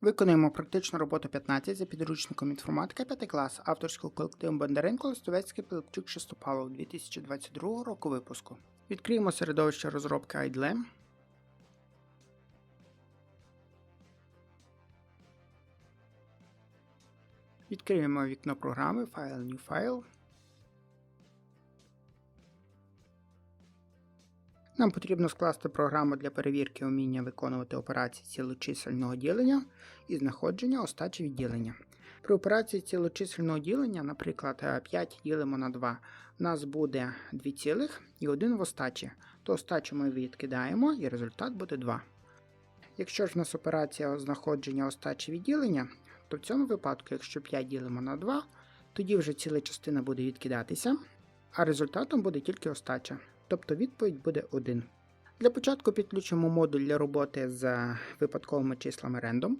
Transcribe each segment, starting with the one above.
Виконуємо практичну роботу 15 за підручником інформатика 5 клас авторського колективу Бондаренко Листовецький Пилипчук Шестопалов 2022 року випуску. Відкриємо середовище розробки IDLE. Відкриємо вікно програми File New File. Нам потрібно скласти програму для перевірки уміння виконувати операції цілочисельного ділення і знаходження остачі відділення. При операції цілочисельного ділення, наприклад, е, 5 ділимо на 2, у нас буде 2 цілих і 1 в остачі. То остачу ми відкидаємо і результат буде 2. Якщо ж в нас операція знаходження остачі відділення, то в цьому випадку, якщо 5 ділимо на 2, тоді вже ціла частина буде відкидатися, а результатом буде тільки остача тобто відповідь буде 1. Для початку підключимо модуль для роботи з випадковими числами random.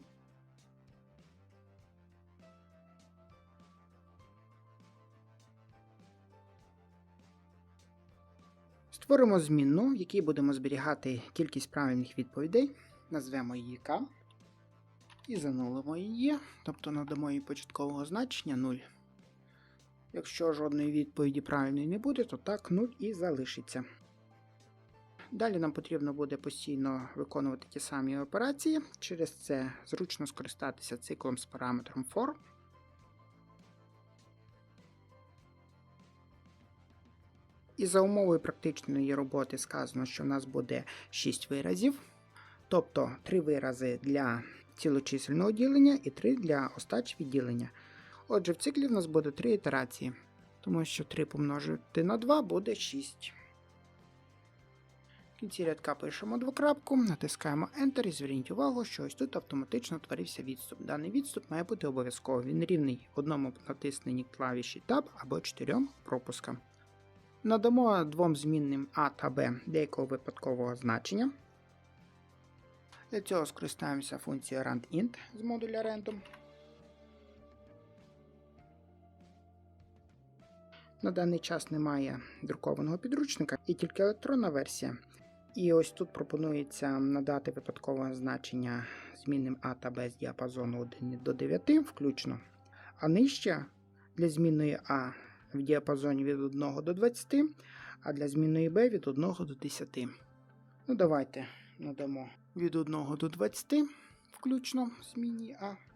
Створимо змінну, в якій будемо зберігати кількість правильних відповідей. Назвемо її K і занулимо її, тобто надамо їй початкового значення 0. Якщо жодної відповіді правильної не буде, то так 0 і залишиться. Далі нам потрібно буде постійно виконувати ті самі операції. Через це зручно скористатися циклом з параметром for. І за умовою практичної роботи сказано, що в нас буде 6 виразів, тобто 3 вирази для цілочисельного ділення і 3 для остач відділення. Отже, в циклі в нас буде 3 ітерації, тому що 3 помножити на 2 буде 6. В кінці рядка пишемо двокрапку, натискаємо Enter і зверніть увагу, що ось тут автоматично творився відступ. Даний відступ має бути обов'язково. Він рівний одному натисненні клавіші Tab або чотирьом пропускам. Надамо двом змінним А та Б деякого випадкового значення. Для цього скористаємося функцією randint з модуля random. На даний час немає друкованого підручника і тільки електронна версія. І ось тут пропонується надати випадкове значення змінним А та Б з діапазону 1 до 9 включно. А нижче для змінної А в діапазоні від 1 до 20, а для змінної Б від 1 до 10. Ну, давайте надамо від 1 до 20 включно змінній А.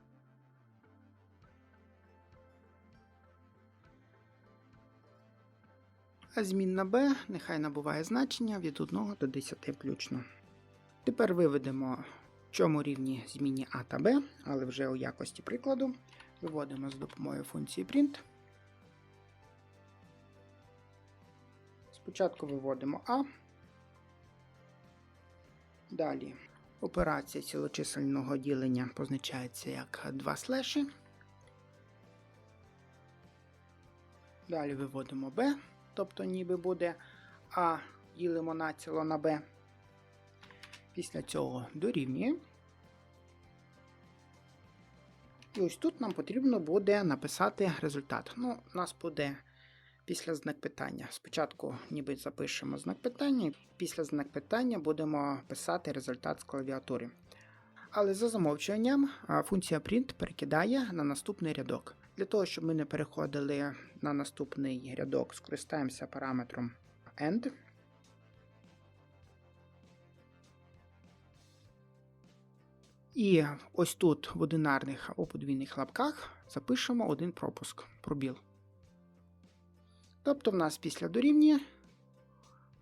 А змінна b нехай набуває значення від 1 до 10 включно. Тепер виведемо, в чому рівні змінні А та Б, але вже у якості прикладу. Виводимо з допомогою функції print. Спочатку виводимо А. Далі операція цілочисельного ділення позначається як 2 слеші. Далі виводимо b, тобто ніби буде А ділимо націло на Б. Після цього дорівнює. І ось тут нам потрібно буде написати результат. Ну, у нас буде після знак питання. Спочатку ніби запишемо знак питання, і після знак питання будемо писати результат з клавіатури. Але за замовчуванням функція print перекидає на наступний рядок. Для того, щоб ми не переходили на наступний рядок, скористаємося параметром end. І ось тут в одинарних або подвійних лапках запишемо один пропуск пробіл. Тобто в нас після дорівнює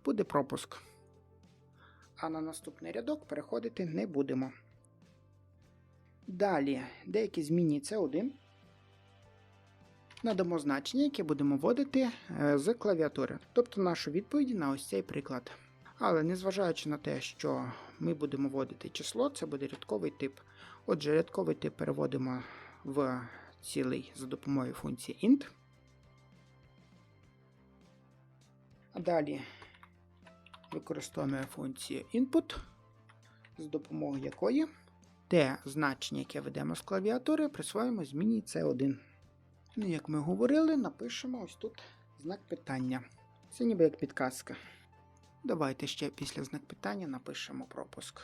буде пропуск. А на наступний рядок переходити не будемо. Далі деякі змінні це 1 надамо значення, яке будемо вводити е, з клавіатури, тобто нашу відповідь на ось цей приклад. Але незважаючи на те, що ми будемо вводити число, це буде рядковий тип. Отже, рядковий тип переводимо в цілий за допомогою функції int. А далі використовуємо функцію input, з допомогою якої те значення, яке ведемо з клавіатури, присвоїмо зміні C1. Ну, як ми говорили, напишемо ось тут знак питання. Це ніби як підказка. Давайте ще після знак питання напишемо пропуск.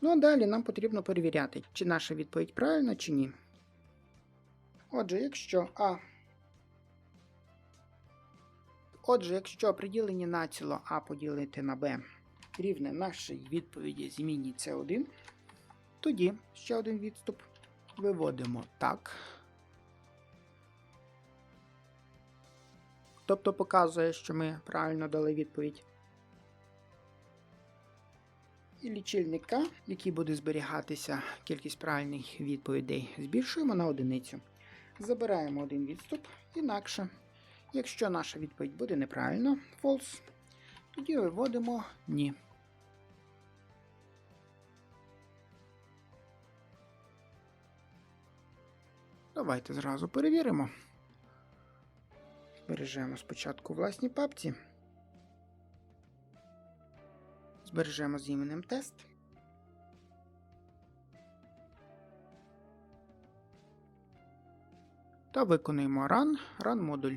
Ну а далі нам потрібно перевіряти, чи наша відповідь правильна, чи ні. Отже, якщо А. Отже, якщо при діленні націло А поділити на Б рівне нашій відповіді зміні С1, тоді ще один відступ виводимо так. Тобто показує, що ми правильно дали відповідь. І лічильника, який буде зберігатися кількість правильних відповідей, збільшуємо на одиницю. Забираємо один відступ інакше. Якщо наша відповідь буде неправильна, false, тоді виводимо ні. Давайте зразу перевіримо. Збережемо спочатку у власній папці. Збережемо з іменем тест. Та виконуємо run, run модуль.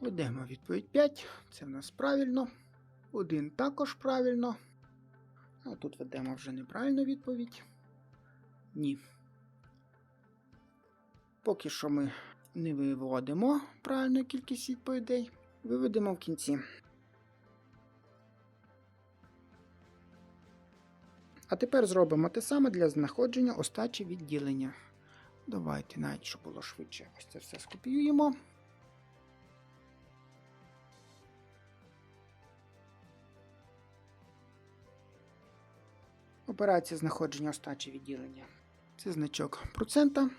Ведемо відповідь 5. Це в нас правильно. Один також правильно. А тут ведемо вже неправильну відповідь. Ні. Поки що ми не виводимо правильну кількість відповідей. Виведемо в кінці. А тепер зробимо те саме для знаходження остачі відділення. Давайте, навіть щоб було швидше, ось це все скопіюємо. Операція знаходження остачі відділення. Це значок процента.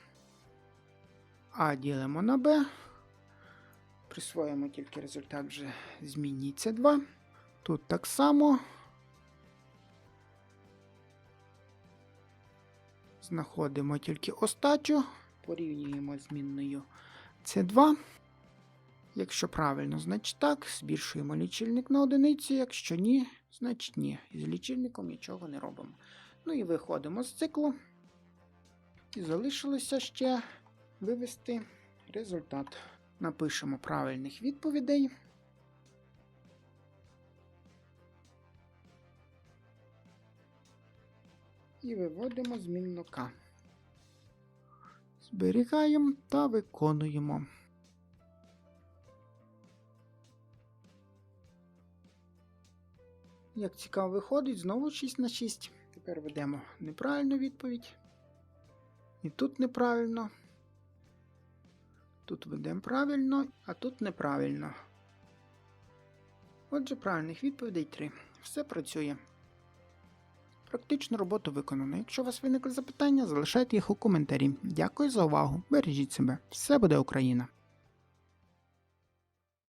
А ділимо на Б. Присвоїмо тільки результат вже змінній С2. Тут так само. Знаходимо тільки остачу, порівнюємо змінною С2. Якщо правильно, значить так. Збільшуємо лічильник на одиницю. Якщо ні, значить ні. І з лічильником нічого не робимо. Ну і виходимо з циклу. І залишилося ще вивести результат. Напишемо правильних відповідей. І виводимо змінну К. Зберігаємо та виконуємо. Як цікаво виходить, знову 6 на 6. Тепер ведемо неправильну відповідь. І тут неправильно. Тут ведемо правильно, а тут неправильно. Отже, правильних відповідей 3. Все працює. Практичну роботу виконано. Якщо у вас виникли запитання, залишайте їх у коментарі. Дякую за увагу. Бережіть себе. Все буде Україна!